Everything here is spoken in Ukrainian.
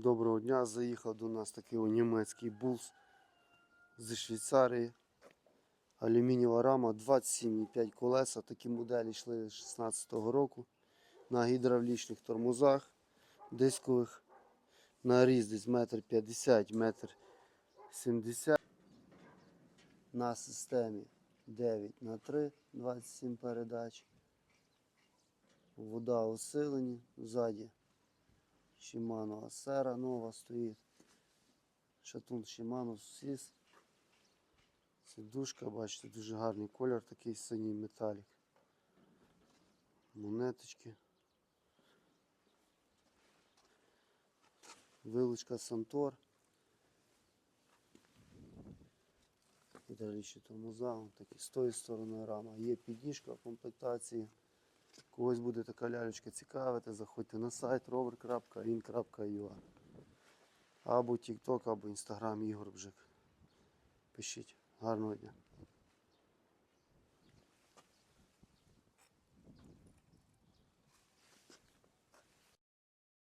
Доброго дня. Заїхав до нас такий німецький булс зі Швейцарії. Алюмінієва рама 27,5 колеса. Такі моделі йшли з 16-го року. На гідравлічних тормозах дискових. Наріз десь метр 50, метр 70. На системі 9 на 3, 27 передач. Вода усилені ззаді. Shimano Acera нова стоїть. Шатун Shimano SIS. Сидушка, бачите, дуже гарний колір, такий синій металік. Монеточки. Вилучка Сантор. Гідравлічні тормоза, вон такі з тої сторони рама. Є підніжка в комплектації. Когось буде така лялечка цікавити, заходьте на сайт rover.in.ua або TikTok, або Instagram Ігор Бжик. Пишіть. Гарного дня.